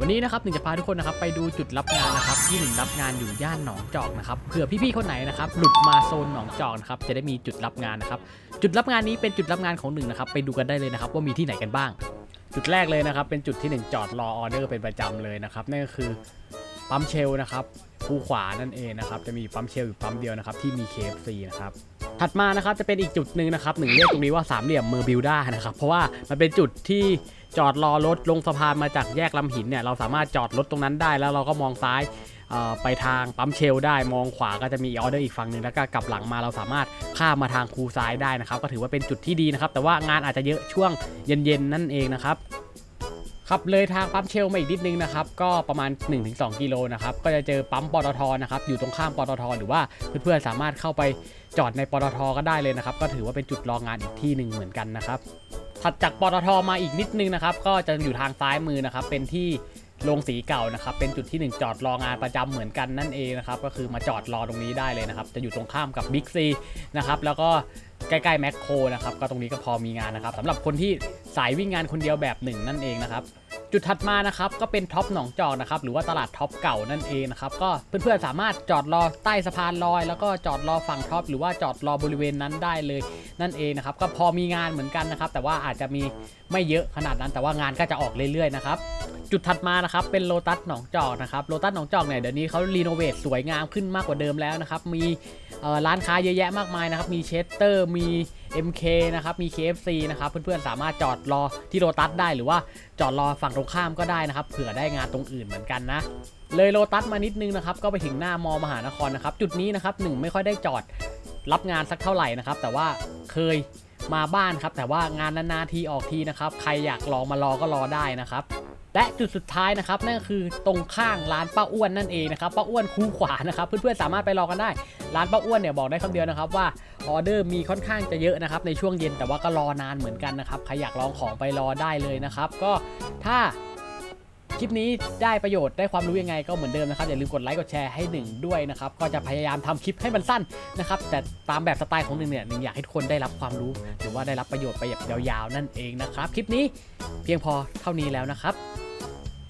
วันนี้นะครับหนึ่งจะพาทุกคนนะครับไปดูจุดรับงานนะครับที่หนึ่งรับงานอยู่ย่านหนองจอกนะครับเผื่อพี่ๆคนไหนนะครับหลุดมาโซนหนองจอกนะครับจะได้มีจุดรับงานนะครับจุดรับงานนี้เป็นจุดรับงานของหนึ่งนะครับไปดูกันได้เลยนะครับว่ามีที่ไหนกันบ้าง จุดแรกเลยนะครับเป็นจุดที่หนึ่งจอดรอออเดอร์เป็นประจำเลยนะครับนั่นก็คือปั๊มเชลนะครับคูขวานั่นเองนะครับจะมีปั๊มเชลอยู่ปั๊มเดียวนะครับที่มี KFC นะครับ ถัดมานะครับจะเป็นอีกจุดหนึ่งนะครับหนึ่งเรียกตรงนี้ว่าสามเหลี่ยมเมอร์บิลด้านะครับเพราะว่ามันเป็นจุดที่จอดรอรถลงสะพานมาจากแยกลำหินเนี่ยเราสามารถจอดรถตรงนั้นได้แล้วเราก็มองซ้ายไปทางปั๊มเชลได้มองขวาก็จะมีออเดอร์อีกฝั่งหนึ่งแล้วก็กลับหลังมาเราสามารถข้ามมาทางคูซ้ายได้นะครับ ก็ถือว่าเป็นจุดที่ดีนะครับ แต่ว่างานอาจจะเยอะช่วงเย็นๆนั่นเองนะครับ ขับเลยทางปั๊มเชลมาอีกนิดนึงนะครับก็ประมาณ 1-2 กิโลนะครับก็จะเจอปั๊มปตทนะครับอยู่ตรงข้ามปตท หรือว่าเพื่อนๆสามารถเข้าไปจอดในปตทก็ได้เลยนะครับก็ถือว่าเป็นจุดรองงานอีกที่หนึ่งเหมือนกันนะครับถัดจากปตทมาอีกนิดนึงนะครับก็จะอยู่ทางซ้ายมือนะครับเป็นที่โรงสีเก่านะครับเป็นจุดที่หนึ่งจอดรองานประจำเหมือนกันนั่นเองนะครับก็คือมาจอดรอตรงนี้ได้เลยนะครับจะอยู่ตรงข้ามกับบิ๊กซีนะครับแล้วก็ใกล้ๆแมคโครนะครับก็ตรงนี้ก็พอมีงานนะครับสำหรับคนที่สายวิ่งงานคนเดียวแบบหนึ่งนั่นเองนะครับ จุดถัดมานะครับก็เป็นท็อปหนองจอกนะครับหรือว่าตลาดท็อปเก่านั่นเองนะครับก็เพื่อนๆสามารถจอดรอใต้สะพานลอย แล้วก็จอดรอฝั่งท็อปหรือว่าจอดรอบริเวณนั้นได้เลยนั่นเองนะครับก็พอมีงานเหมือนกันนะครับแต่ว่าอาจจะมีไม่เยอะขนาดนั้นแต่ว่างานก็จะออกเรื่อยๆนะครับ จุดถัดมานะครับเป็นโลตัสหนองจอกนะครับโลตัสหนองจอกเนี่ยเดี๋ยวนี้เขารีโนเวทสวยงามขึ้นมากกว่าเดิมแล้วนะครับมีร้านค้าเยอะแยะมากมายนะครับมีเชสเตอร์มี MK นะครับมี KFC นะครับเพื่อนๆสามารถจอดรอที่โลตัสได้หรือว่าจอดรอฝั่งตรงข้ามก็ได้นะครับเผื่อได้งานตรงอื่นเหมือนกันนะเลยโลตัสมานิดนึงนะครับก็ไปถึงหน้ามอมหานครนะครับจุดนี้นะครับหนึ่งไม่ค่อยได้จอดรับงานสักเท่าไหร่นะครับแต่ว่าเคยมาบ้านครับแต่ว่างานนานๆทีออกทีนะครับใครอยากรองมารอก็รอได้นะครับ และจุดสุดท้ายนะครับนั่นก็คือตรงข้างร้านป้าอ้วนนั่นเองนะครับป้าอ้วนคูขวานะครับเพื่อนๆสามารถไปรอกันได้ ร้านป้าอ้วนเนี่ยบอกได้คำเดียวนะครับว่าออเดอร์มีค่อนข้างจะเยอะนะครับในช่วงเย็นแต่ว่าก็รอนานเหมือนกันนะครับใครอยากลองของไปรอได้เลยนะครับก็ถ้าคลิปนี้ได้ประโยชน์ได้ความรู้ยังไงก็เหมือนเดิมนะครับ อย่าลืมกดไลค์กดแชร์ให้หนึ่งด้วยนะครับ ก็จะพยายามทำคลิปให้มันสั้นนะครับ แต่ตามแบบสไตล์ของหนึ่งเนี่ยหนึ่งอยากให้ทุกคนได้รับความรู้ หรือว่าได้รับประโยชน์ไปแบบยาวๆนั่นเองนะครับ คลิปนี้เพียงพอเท่านี้แล้วนะครับ